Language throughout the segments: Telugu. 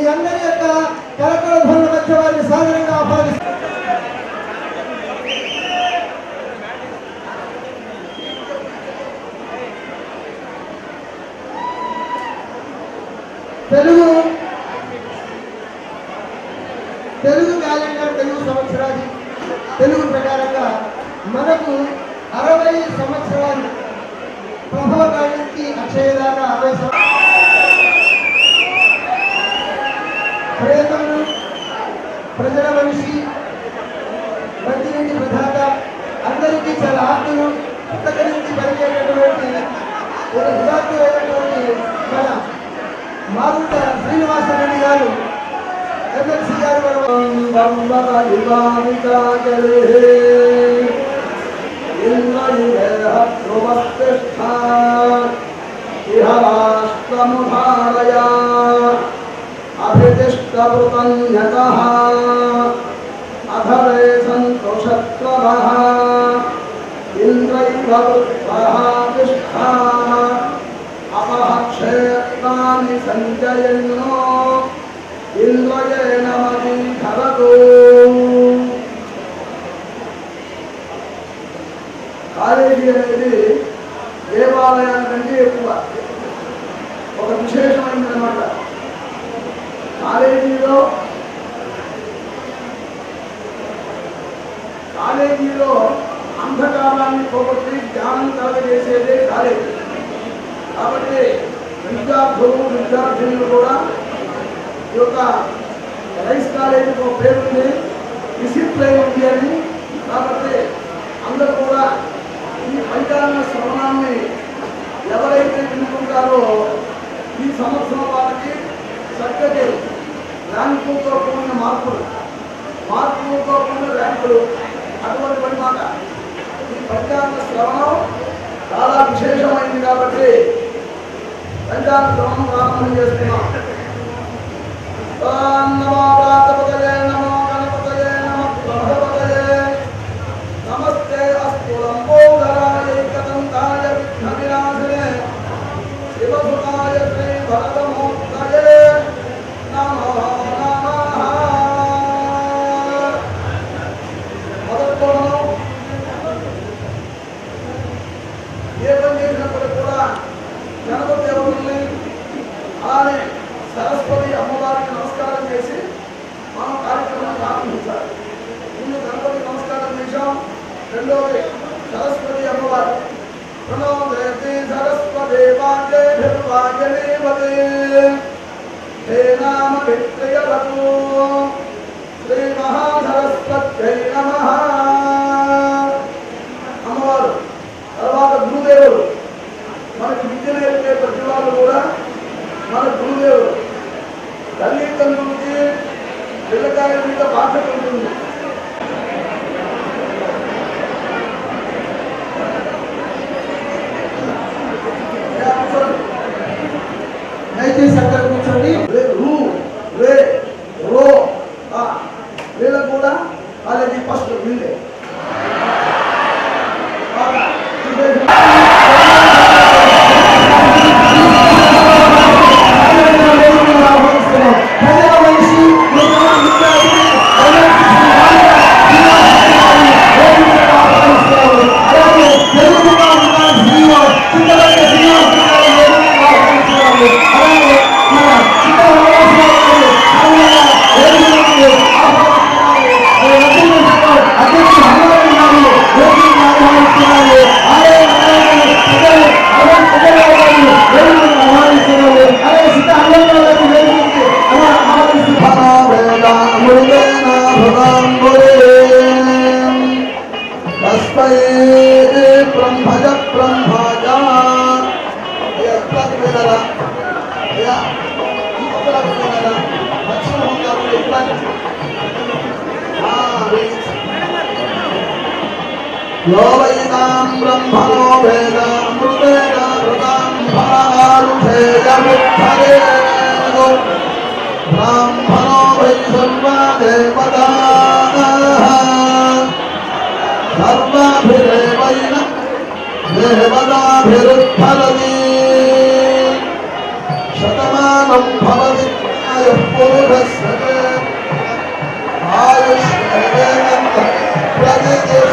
మీ అందరి యొక్క కరకర ధ్వనుల మధ్య వారిని సాధారణంగా ఆహ్వానిస్తారు తెలుగు తెలుగు క్యాలెండర్ తెలుగు సంవత్సరాది తెలుగు ప్రకారంగా మనకు అరవై సంవత్సరాలు ప్రభవ కాలానికి అక్షయదాన ఒక ఉదాత్తమైనటువంటి మన మారుత శ్రీనివాసరెడ్డి గారు ఎమ్మెల్సీ గారు ఇహరాష్ట్రముధారయా అభితిష్టవృతన్యతః అధరే సంతోషత్వరः ఇంద్రైవ అపహక్షేత్రాన్ని సంజయన్నో ఇంద్రయేణ మదీధరతు కాలేజీ అనేది దేవాలయానికంటే ఎక్కువ. ఒక విశేషమైనది అనమాట కాలేజీలో కాలేజీలో అంధకారాన్ని పోగొట్టి జ్ఞానం కలగజేసేదే కాలేజీ కాబట్టి విద్యార్థులు విద్యార్థినులు కూడా ఈ యొక్క రైస్ కాలేజీకి ఒక పేరు ఉంది. డిసిప్లైన్ ఉంది అని. కాబట్టి అందరూ కూడా ఈ పంచాంగ శ్రవణాన్ని ఎవరైతే వినుకుంటారో ఈ సంవత్సరం వాళ్ళకి చక్కటి ర్యాంకులతో కూడిన మార్పులు మార్పులతో కూడిన ర్యాంకులు అటువంటి పని మాట ఈ పంచాంగ శ్రవణం చాలా విశేషమైంది కాబట్టి పంచాంగ శ్రవణం ప్రారంభం చేస్తున్నాం. ఓం నమో ప్రాతపతయే నమో గణపతయే నమో ప్రభవతయే నమస్తే అస్తు లంబోదరాయ కదంతాయ విఘ్న వినాశనే శివసుతాయ శ్రీ భరతమూర్తయే పిల్లకాయల బాధ్యత ఉంటుంది. దయచేసి అందరూ కూర్చోండి. రే రే రో వీళ్ళకు కూడా కాలేజీ ఫస్ట్ వీళ్ళే यो वैतां ब्रह्मणो भेदां मृतेन कृतां फलारुधेयमुद्धरे ब्राह्मणो वै सर्वदेवताः सर्वाभिरेवैन देवताभिरुद्धरति शतमानं भवति आयुः पुरुषस्य आयुष्येन प्रतिदिनम्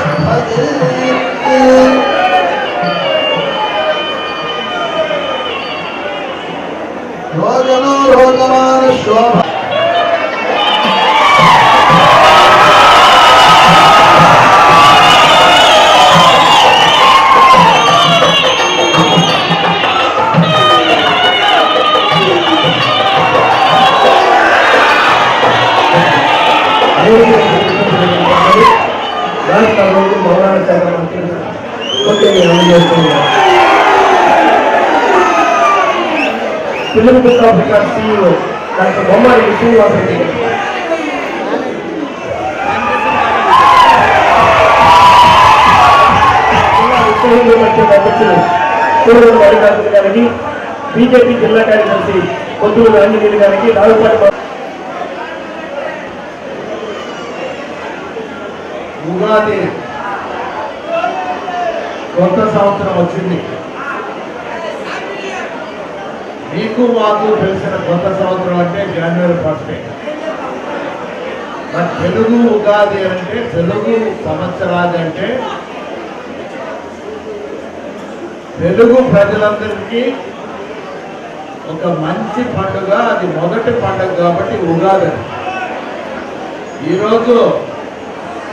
ভজন ভগবান স্বভাব పిల్లల book of record CEO doctor Bommadi Srinivasareddy Reddy గారికి బీజేపీ జిల్లా కార్యదర్శి కొత్తూరు రంజిరెడ్డి గారికి రావుపాటి ఉగాది కొత్త సంవత్సరం వచ్చింది. మీకు మాకు తెలిసిన కొత్త సంవత్సరం అంటే జనవరి ఫస్ట్ మరి తెలుగు ఉగాది అంటే తెలుగు సంవత్సరాది అంటే తెలుగు ప్రజలందరికీ ఒక మంచి పండుగ అది మొదటి పండుగ కాబట్టి ఉగాది. ఈరోజు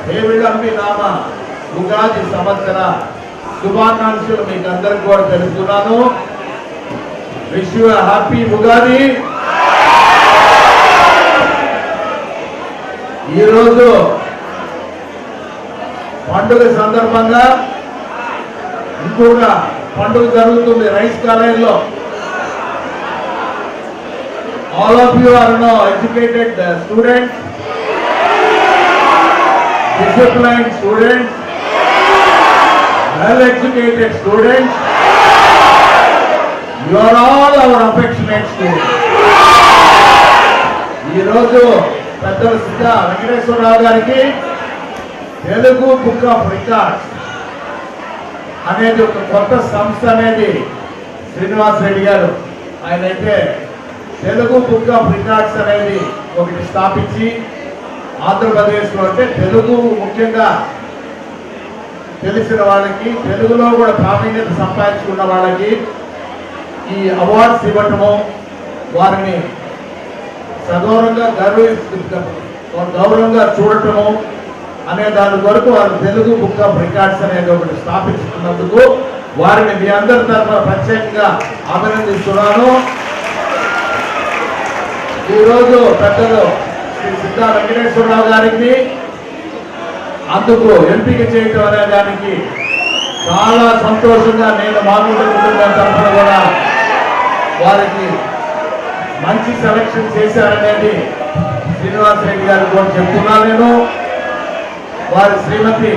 దేవుళ్ళంబి నామ ఉగాది సంవత్సర శుభాకాంక్షలు మీకు అందరికి కూడా తెలుపుతున్నాను. Wish you happy Ugadi. ఈరోజు పండుగ సందర్భంగా ఇంకొక పండుగ జరుగుతుంది రైస్ కాలేజీలో. All of you are no educated students discipline student well educated students you are all our affectionate students. ఈరోజు పెద్దల సిద్ధ వెంకటేశ్వరరావు గారికి తెలుగు బుక్ ఆఫ్ రికార్డ్స్ అనేది ఒక కొత్త సంస్థ అనేది శ్రీనివాస్ రెడ్డి గారు ఆయన అయితే తెలుగు బుక్ ఆఫ్ రికార్డ్స్ అనేది ఒకటి స్థాపించి ఆంధ్రప్రదేశ్లో అంటే తెలుగు ముఖ్యంగా తెలిసిన వాళ్ళకి తెలుగులో కూడా ప్రావీణ్యత సంపాదించుకున్న వాళ్ళకి ఈ అవార్డ్స్ ఇవ్వటము వారిని సగౌరవంగా వారు గౌరవంగా చూడటము అనే దాని వరకు వారు తెలుగు బుక్ ఆఫ్ రికార్డ్స్ అనేది ఒకటి స్థాపించుకున్నందుకు వారిని మీ అందరి తరఫున ప్రత్యేకంగా అభినందిస్తున్నాను. ఈరోజు పెద్దలు శ్రీ సిద్ధా వెంకటేశ్వరరావు గారికి అందుకు ఎంపిక చేయటం అనే దానికి చాలా సంతోషంగా నేను మామూలు కుటుంబం తరఫున కూడా వారికి మంచి సెలక్షన్ చేశారనేది శ్రీనివాస్ రెడ్డి గారు కూడా చెప్తున్నాను నేను. వారి శ్రీమతి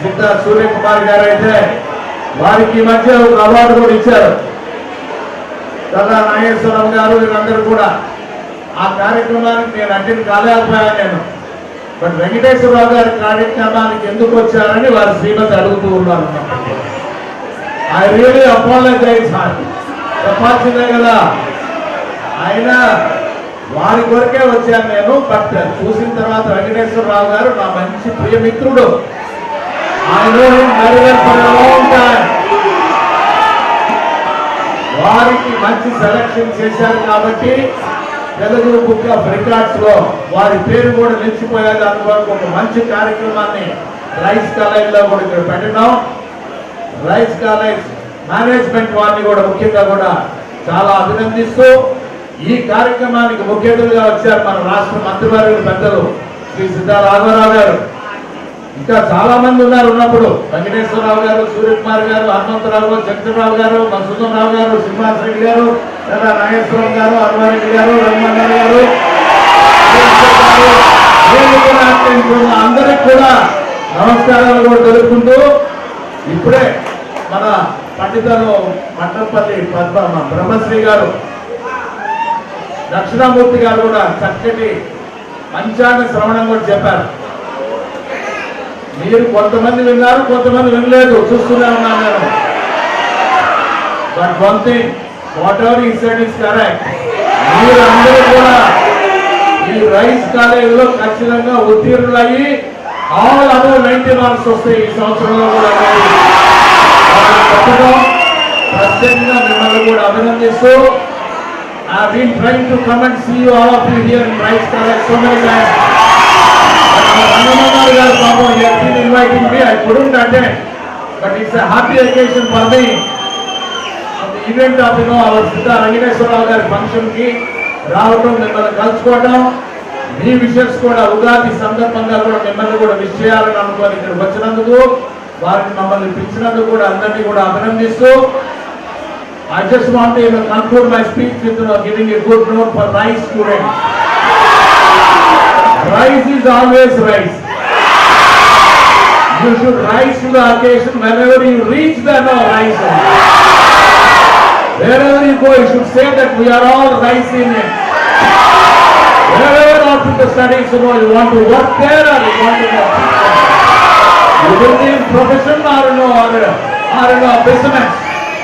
సిద్ధ సూర్యకుమార్ గారు అయితే వారికి మధ్య ఒక అవార్డు కూడా ఇచ్చారు. కదా నాగేశ్వరరావు గారు వీళ్ళందరూ కూడా ఆ కార్యక్రమానికి నేను అటెండ్ కాలేకపోయాను నేను. బట్ వెంకటేశ్వరరావు గారి కార్యక్రమానికి ఎందుకు వచ్చారని వారి శ్రీమతి అడుగుతూ ఉన్నారు ఐ రియలీ అపాలజైజ్ చెప్పాల్సిందే కదా. ఆయన వారి కొరకే వచ్చాను నేను బట్ చూసిన తర్వాత వెంకటేశ్వరరావు గారు నా మంచి ప్రియమిత్రుడు ఆయన వారికి మంచి సెలక్షన్ చేశారు కాబట్టి తెలుగు బుక్ ఆఫ్ రికార్డ్స్లో వారి పేరు కూడా నిలిచిపోయేది. అనుకోవడానికి ఒక మంచి కార్యక్రమాన్ని రైస్ కాలేజ్లో కూడా ఇక్కడ పెట్టడం రైస్ కాలేజ్ మేనేజ్మెంట్ వారిని కూడా ముఖ్యంగా కూడా చాలా అభినందిస్తూ ఈ కార్యక్రమానికి ముఖ్య అతిథిగా వచ్చారు మన రాష్ట్ర మంత్రివర్యులు పెద్దలు శ్రీ సిద్ధా రాఘవరావు గారు. ఇంకా చాలా మంది ఉన్నారు ఉన్నప్పుడు. వెంకటేశ్వరరావు గారు సూర్యకుమార్ గారు హనుమంతరావు గారు చంద్రరావు గారు మధుసూదన్ రావు గారు శ్రీనివాస్ రెడ్డి గారు లేదా నాగేశ్వరం గారు హనుమారెడ్డి గారు రఘుమన్ గారు. అందరికి కూడా నమస్కారాలు కూడా తెలుపుకుంటూ ఇప్పుడే మన పండితులు మట్టంపల్లి పద్మ బ్రహ్మశ్రీ గారు దక్షిణామూర్తి గారు కూడా చక్కటి పంచాంగ శ్రవణం కూడా చెప్పారు. మీరు కొంతమంది విన్నారు కొంతమంది వినలేదు. చూస్తూనే ఉన్నాను నేను. But one thing whatever he said is correct మీరందరూ కూడా ఈ రైస్ కాలేజీలో ఖచ్చితంగా ఉత్తీర్ణులయ్యి ఆల్ అబౌవ్ నైన్టీ మార్క్స్ వస్తాయి ఈ సంవత్సరంలో కూడా. అనేది ప్రత్యేకంగా మిమ్మల్ని కూడా అభినందిస్తూ I been trying to come and see all of you here in Rice college so many times Rangamannar garu పాపం ఎస్పీని inviting me I couldn't attend but it's happy occasion for me event of you know our సిద్ధ వెంకటేశ్వరరావు గారి ఫంక్షన్కి రావటం మిమ్మల్ని కలుసుకోవటం. మీ విషయస్ కూడా ఉగాది సందర్భంగా కూడా మిమ్మల్ని కూడా విషయాలను అనుకోని ఇక్కడికి వచ్చినందుకు వారిని మమ్మల్ని పిలిచినందుకు కూడా అందరినీ కూడా అభినందిస్తూ I just want to you know, conclude my speech with you know, giving a good note for rice students. Rice is always rice. You should rise to the occasion whenever you reach the no, rise. Wherever you go, you should say that we are all rice in it. Wherever after the studies, you know, you want to work there or you want to work. You will be in profession or no, or, or no, business.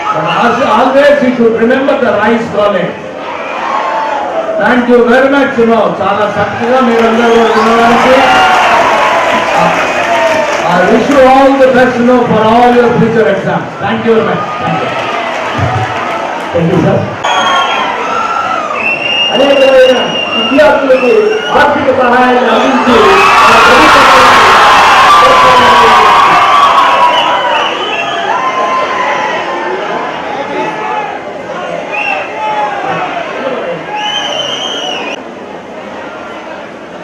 But as- always you should remember the rice calling. Thank you very much no చాలా చక్కగా మీరందరూ వినడానికి I wish you all the best no for all your future exams thank you very much thank you thank you sir అనేకమైన విద్యార్థులకు ఆర్థిక సహాయాన్ని అందించి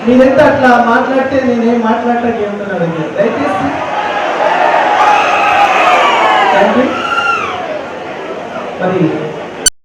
మీరెంత అట్లా మాట్లాడితే నేనేం మాట్లాడటానికి ఏమున్నాను అడిగాను దయచేసి. థ్యాంక్ యూ మరి